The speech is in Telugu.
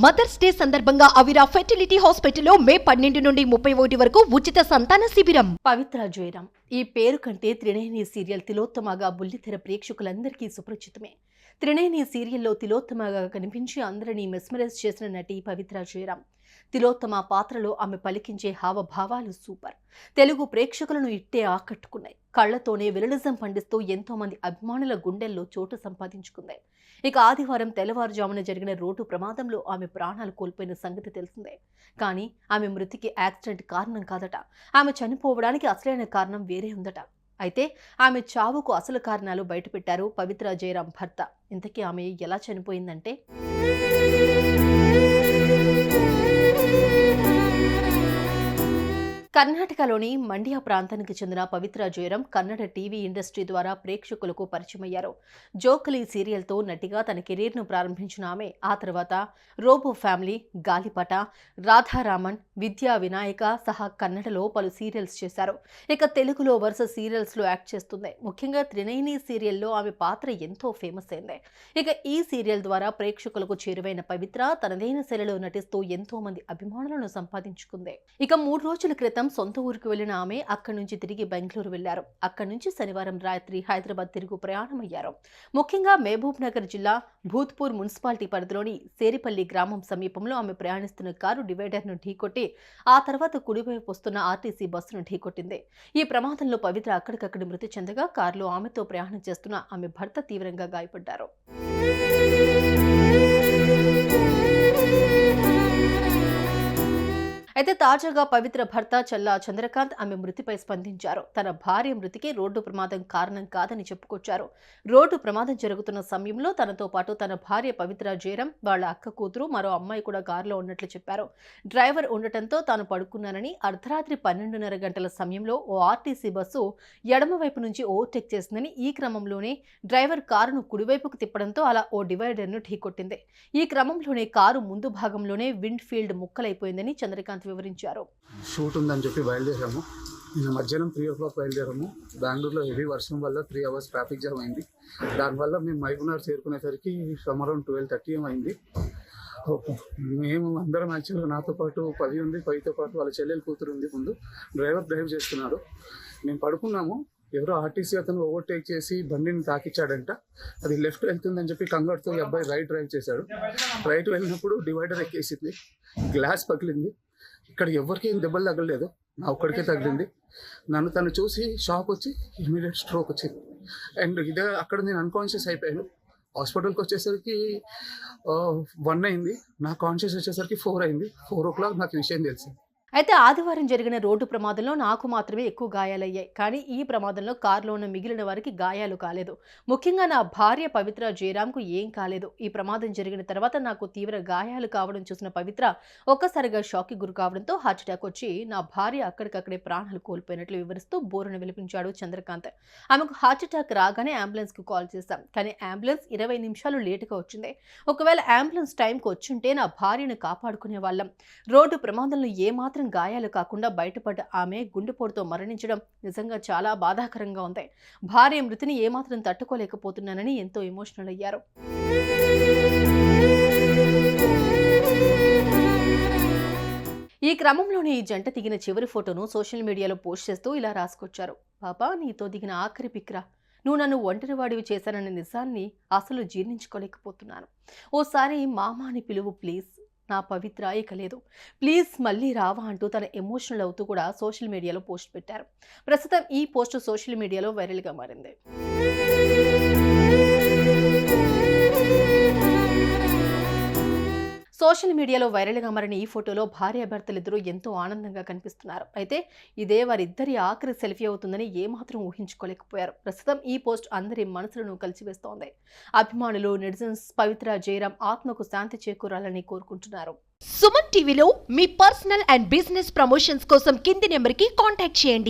మదర్స్ డే సందర్భంగా అవిరా ఫెర్టిలిటీ హాస్పిటల్లో మే పన్నెండు నుండి ముప్పై ఒకటి వరకు ఉచిత సంతాన శిబిరం. పవిత్ర జయరాం. ఈ పేరు కంటే త్రినేని సీరియల్ తిలోత్తమగా బుల్లితెర ప్రేక్షకులందరికీ సుపరిచితమే. త్రినేని సీరియల్లో తిలోత్తమగా కనిపించి అందరినీ మెస్మరైజ్ చేసిన నటి పవిత్ర జయరాం. తిలోత్తమ పాత్రలో ఆమె పలికించే హావభావాలు సూపర్. తెలుగు ప్రేక్షకులను ఇట్టే ఆకట్టుకున్నాయి. కళ్ళతోనే విరలిజం పండిస్తూ ఎంతో మంది అభిమానుల గుండెల్లో చోటు సంపాదించుకుంది. ఇక ఆదివారం తెల్లవారుజామున జరిగిన రోడ్డు ప్రమాదంలో ఆమె ప్రాణాలు కోల్పోయిన సంగతి తెలిసిందే. కానీ ఆమె మృతికి యాక్సిడెంట్ కారణం కాదట. ఆమె చనిపోవడానికి అసలైన కారణం వేరే ఉందట. అయితే ఆమె చావుకు అసలు కారణాలు బయటపెట్టారు పవిత్ర జయరాం భర్త. ఇంతకీ ఆమె ఎలా చనిపోయిందంటే? you. కర్ణాటకలోని మండ్య ప్రాంతానికి చెందిన పవిత్ర జయరాం కన్నడ టీవీ ఇండస్ట్రీ ద్వారా ప్రేక్షకులకు పరిచయమయ్యారు. జోకలి సీరియల్తో నటిగా తన కెరీర్ను ప్రారంభించిన ఆమె ఆ తర్వాత రోబో ఫ్యామిలీ గాలిపట రాధారామన్ విద్యా వినాయక సహా కన్నడలో పలు సీరియల్స్ చేశారు. ఇక తెలుగులో వరుస సీరియల్స్లో యాక్ట్ చేస్తుంది. ముఖ్యంగా త్రినేని సీరియల్లో ఆమె పాత్ర ఎంతో ఫేమస్ అయింది. ఇక ఈ సీరియల్ ద్వారా ప్రేక్షకులకు చేరువైన పవిత్ర తనదైన శైలిలో నటిస్తూ ఎంతో మంది అభిమానులను సంపాదించుకుంది. ఇక మూడు రోజుల క్రితం సొంత ఊరికి వెళ్ళిన ఆమె అక్కడి నుంచి తిరిగి బెంగళూరు వెళ్ళారు. అక్కడి నుంచి శనివారం రాత్రి హైదరాబాద్ తిరుగు ప్రయాణమయ్యారు. ముఖ్యంగా మహబూబ్ నగర్ జిల్లా భూత్పూర్ మున్సిపాలిటీ పరిధిలోని సేరిపల్లి గ్రామం సమీపంలో ఆమె ప్రయాణిస్తున్న కారు డివైడర్ను ఢీకొట్టి ఆ తర్వాత కుడివైపు వస్తున్న ఆర్టీసీ బస్సును ఢీకొట్టింది. ఈ ప్రమాదంలో పవిత్ర అక్కడికక్కడ మృతి చెందగా కారులో ఆమెతో ప్రయాణం చేస్తున్న ఆమె భర్త తీవ్రంగా గాయపడ్డారు. అయితే తాజాగా పవిత్ర భర్త చల్లా చంద్రకాంత్ ఆమె మృతిపై స్పందించారు. తన భార్య మృతికి రోడ్డు ప్రమాదం కారణం కాదని చెప్పుకొచ్చారు. రోడ్డు ప్రమాదం జరుగుతున్న సమయంలో తనతో పాటు తన భార్య పవిత్ర జయరం వాళ్ళ అక్క కూతురు మరో అమ్మాయి కూడా కారులో ఉన్నట్లు చెప్పారు. డ్రైవర్ ఉండటంతో తాను పడుకున్నానని అర్ధరాత్రి పన్నెండున్నర గంటల సమయంలో ఓ ఆర్టీసీ బస్సు ఎడమవైపు నుంచి ఓవర్టేక్ చేసిందని ఈ క్రమంలోనే డ్రైవర్ కారును కుడివైపుకు తిప్పడంతో అలా ఓ డివైడర్ను ఢీకొట్టింది. ఈ క్రమంలోనే కారు ముందు భాగంలోనే విండ్ ఫీల్డ్ ముక్కలైపోయిందని చంద్రకాంత్ వివరించారు. షూట్ ఉందని చెప్పి బయలుదేరాము. నిన్న మధ్యాహ్నం త్రీ ఓ క్లాక్ బయలుదేరాము. బెంగళూరులో హెవీ వర్షం వల్ల త్రీ అవర్స్ ట్రాఫిక్ జామ్ అయింది. దానివల్ల మేము మైబునర్ చేరుకునేసరికి అరౌండ్ ట్వెల్వ్ థర్టీ అయింది. మేము అందరం యాక్చువల్గా నాతో పాటు పది ఉంది పదితో పాటు వాళ్ళ చెల్లెలు కూతురు ఉంది ముందు. డ్రైవర్ డ్రైవ్ చేస్తున్నాడు. మేము పడుకున్నాము. ఎవరో ఆర్టీసీ అతను ఓవర్టేక్ చేసి బండిని తాకిచ్చాడంట. అది లెఫ్ట్ వెళ్తుందని చెప్పి కంగారుతో ఈ అబ్బాయి రైట్ డ్రైవ్ చేశాడు. రైట్ వెళ్ళినప్పుడు డివైడర్ ఎక్కేసింది. గ్లాస్ పగిలింది. ఇక్కడ ఎవరికి ఏం దెబ్బలు తగలలేదు. నా ఒక్కడికే తగిలింది. నన్ను తను చూసి షాక్ వచ్చి ఇమీడియట్ స్ట్రోక్ వచ్చింది. అండ్ ఇదే అక్కడ నేను అన్కాన్షియస్ అయిపోయాను. హాస్పిటల్కి వచ్చేసరికి వన్ అయింది. నా కాన్షియస్ వచ్చేసరికి ఫోర్ అయింది. ఫోర్ ఓ క్లాక్ నాకు విషయం తెలిసింది. అయితే ఆదివారం జరిగిన రోడ్డు ప్రమాదంలో నాకు మాత్రమే ఎక్కువ గాయాలయ్యాయి. కానీ ఈ ప్రమాదంలో కారులో ఉన్న మిగిలిన వారికి గాయాలు కాలేదు. ముఖ్యంగా నా భార్య పవిత్ర జయరామ్కు ఏం కాలేదు. ఈ ప్రమాదం జరిగిన తర్వాత నాకు తీవ్ర గాయాలు కావడం చూసిన పవిత్ర ఒక్కసారిగా షాక్కి గురి కావడంతో హార్ట్అటాక్ వచ్చి నా భార్య అక్కడికక్కడే ప్రాణాలు కోల్పోయినట్లు వివరిస్తూ బోరును విలిపించాడు చంద్రకాంత్. ఆమెకు హార్ట్అటాక్ రాగానే అంబులెన్స్కు కాల్ చేశాం. కానీ అంబులెన్స్ ఇరవై నిమిషాలు లేటుగా వచ్చింది. ఒకవేళ అంబులెన్స్ టైంకి వచ్చుంటే నా భార్యను కాపాడుకునే వాళ్ళం. రోడ్డు ప్రమాదంలో ఏమాత్రం గాయాలు కాకుండా బయటపడ్డ ఆమె గుండెపోటుతో మరణించడం నిజంగా చాలా బాధాకరంగా ఉంది. భార్య మృతిని ఏమాత్రం తట్టుకోలేకపోతున్నానని ఎంతో ఎమోషనల్ అయ్యారు. ఈ క్రమంలోనే ఈ జంట దిగిన చివరి ఫోటోను సోషల్ మీడియాలో పోస్ట్ చేస్తూ ఇలా రాసుకొచ్చారు. పాపా నీతో దిగిన ఆఖరి పిక్రా. నువ్వు నన్ను ఒంటరివాడివి చేశానన్న నిజాన్ని అసలు జీర్ణించుకోలేకపోతున్నాను. ఓసారి మామ అని పిలువు ప్లీజ్. నా పవిత్ర ఇక లేదు. ప్లీజ్ మళ్ళీ రావా అంటూ తన ఎమోషనల్ అవుతూ కూడా సోషల్ మీడియాలో పోస్ట్ పెట్టారు. ప్రస్తుతం ఈ పోస్ట్ సోషల్ మీడియాలో వైరల్గా మారింది. సోషల్ మీడియాలో వైరల్గా మారిన ఈ ఫోటోలో భార్యాభర్తలిద్దరూ ఎంతో ఆనందంగా కనిపిస్తున్నారు. అయితే ఇదే వారిద్దరి ఆఖరి సెల్ఫీ అవుతుందని ఏమాత్రం ఊహించుకోలేకపోయారు. ప్రస్తుతం ఈ పోస్ట్ అందరి మనసులను కలిసివేస్తోంది. అభిమానులు నెటిజన్స్ పవిత్ర జయరాం ఆత్మకు శాంతి చేకూరాలని కోరుకుంటున్నారు. సుమన్ టీవీలో మీ పర్సనల్ అండ్ బిజినెస్ ప్రమోషన్స్ కోసం కింది నెంబర్కి కాంటాక్ట్ చేయండి.